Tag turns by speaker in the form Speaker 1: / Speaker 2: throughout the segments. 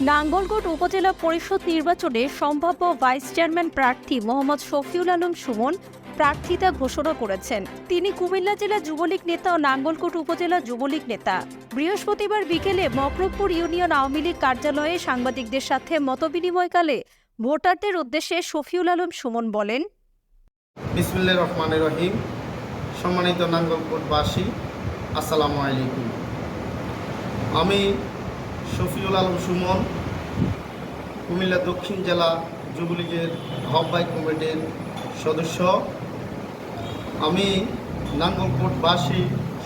Speaker 1: নাঙ্গলকোট উপজেলা পরিষদ নির্বাচনে সম্ভাব্য ভাইস চেয়ারম্যান প্রার্থী মোহাম্মদ শফিউল আলম সুমন প্রার্থিতা ঘোষণা করেছেন। তিনি কুমিল্লা জেলা যুবলীগ নেতা ও নাঙ্গলকোট উপজেলা যুবলীগ নেতা। বৃহস্পতিবার বিকেলে মকরবপুর ইউনিয়ন আওয়ামী লীগ কার্যালয়ে সাংবাদিকদের সাথে মতবিনিময়কালে ভোটারদের উদ্দেশ্যে শফিউল আলম সুমন বলেন
Speaker 2: সম্মানিত নাঙ্গলকোটবাসী, আসসালামু আলাইকুম। আমি শফিউল আলম সুমন, কুমিল্লা দক্ষিণ জেলা যুবলীগের আহ্বায়ক কমিটির সদস্য। আমি নাঙ্গলকোটবাসী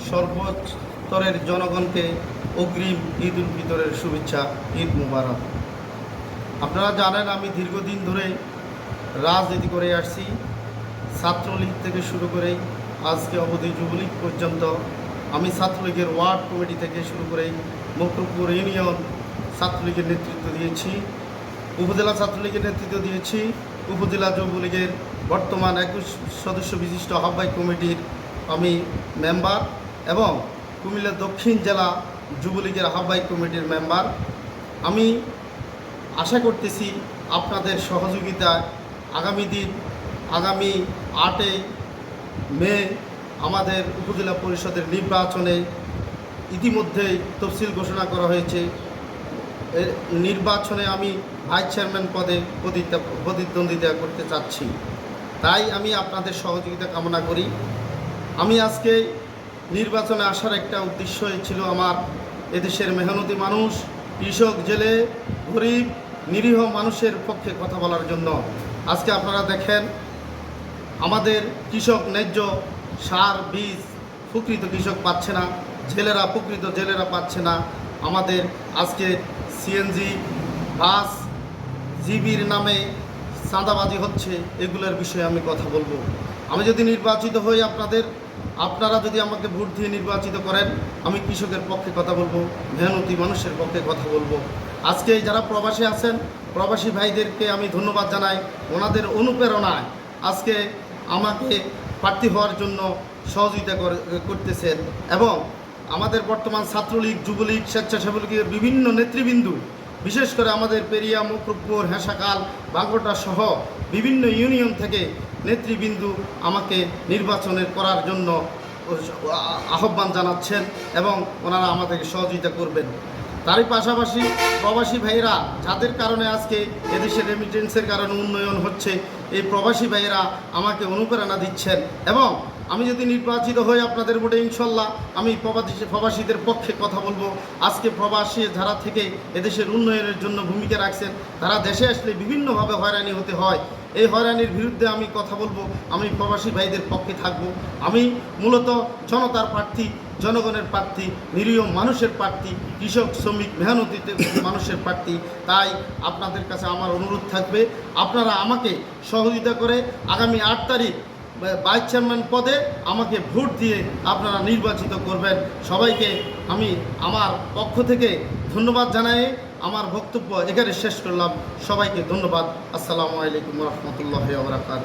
Speaker 2: সর্বস্তরের জনগণকে অগ্রিম ঈদ উল ফিতরের শুভেচ্ছা, ঈদ মুবারক। আপনারা জানেন আমি দীর্ঘদিন ধরে রাজনীতি করে আসছি। ছাত্রলীগ থেকে শুরু করে আজকে অবধি যুবলীগ পর্যন্ত আমি ছাত্রলীগের ওয়ার্ড কমিটি থেকে শুরু করে মকরপুর ইউনিয়ন ছাত্রলীগের নেতৃত্ব দিয়েছি, উপজেলা ছাত্রলীগের নেতৃত্ব দিয়েছি, উপজেলা যুবলীগের বর্তমান একুশ সদস্য বিশিষ্ট আহ্বায়ক কমিটির আমি মেম্বার এবং কুমিল্লা দক্ষিণ জেলা যুবলীগের আহ্বায়ক কমিটির মেম্বার। আমি আশা করতেছি আপনাদের সহযোগিতায় আগামী দিন, আগামী আটই মে আমাদের উপজেলা পরিষদের নির্বাচনে ইতিমধ্যেই তফসিল ঘোষণা করা হয়েছে। নির্বাচনে আমি ভাইস চেয়ারম্যান পদে প্রতিদ্বন্দ্বিতা করতে চাচ্ছি। তাই আমি আপনাদের সহযোগিতা কামনা করি। আমি আজকে নির্বাচনে আসার একটা উদ্দেশ্যই ছিল আমার এদেশের মেহনতি মানুষ, কৃষক, জেলে, গরিব, নিরীহ মানুষের পক্ষে কথা বলার জন্য। আজকে আপনারা দেখেন, আমাদের কৃষক ন্যায্য সার, বীজ প্রকৃত কৃষক পাচ্ছে না, জেলেরা, প্রকৃত জেলেরা পাচ্ছে না। আমাদের আজকে সিএনজি বাস, জিবির নামে চাঁদাবাজি হচ্ছে, এগুলোর বিষয়ে আমি কথা বলব। আমি যদি নির্বাচিত হই আপনাদের, আপনারা যদি আমাকে ভোট দিয়ে নির্বাচিত করেন, আমি কৃষকের পক্ষে কথা বলব, মেহনতি মানুষের পক্ষে কথা বলব। আজকে যারা প্রবাসী আছেন, প্রবাসী ভাইদেরকে আমি ধন্যবাদ জানাই। ওনাদের অনুপ্রেরণায় আজকে আমাকে প্রার্থী হওয়ার জন্য সহযোগিতা করে- করতেছেন। এবং আমাদের বর্তমান ছাত্রলীগ, যুবলীগ স্বেচ্ছাসেবলীগের বিভিন্ন নেতৃবৃন্দু, বিশেষ করে আমাদের পেরিয়া মুখরূপপুর হেঁসাকাল বাগোটা সহ বিভিন্ন ইউনিয়ন থেকে নেতৃবৃন্দু আমাকে নির্বাচনের করার জন্য আহ্বান জানাচ্ছেন এবং ওনারা আমাদেরকে সহযোগিতা করবেন। তারই পাশাপাশি প্রবাসী ভাইয়েরা, যাদের কারণে আজকে এদেশের রেমিটেন্সের কারণে উন্নয়ন হচ্ছে, এই প্রবাসী ভাইয়েরা আমাকে অনুপ্রেরণা দিচ্ছেন এবং আমি যদি নির্বাচিত হই আপনাদের ভোটে, ইনশাল্লাহ আমি প্রবাসী প্রবাসীদের পক্ষে কথা বলব। আজকে প্রবাসী যারা থেকে এদেশের উন্নয়নের জন্য ভূমিকা রাখছেন, তারা দেশে আসলে বিভিন্নভাবে হয়রানি হতে হয়। এই হয়রানির বিরুদ্ধে আমি কথা বলব, আমি প্রবাসী ভাইদের পক্ষে থাকব। আমি মূলত জনতার প্রার্থী, জনগণের প্রার্থী, নিরীহ মানুষের প্রার্থী, কৃষক, শ্রমিক, মেহনতিতে মানুষের প্রার্থী। তাই আপনাদের কাছে আমার অনুরোধ থাকবে, আপনারা আমাকে সহযোগিতা করে আগামী আট তারিখ ভাইস চেয়ারম্যান পদে আমাকে ভোট দিয়ে আপনারা নির্বাচিত করবেন। সবাইকে আমি আমার পক্ষ থেকে ধন্যবাদ জানাই। আমার বক্তব্য এখানে শেষ করলাম। সবাইকে ধন্যবাদ। আসসালামু আলাইকুম রহমতুল্লাহ বরাকাত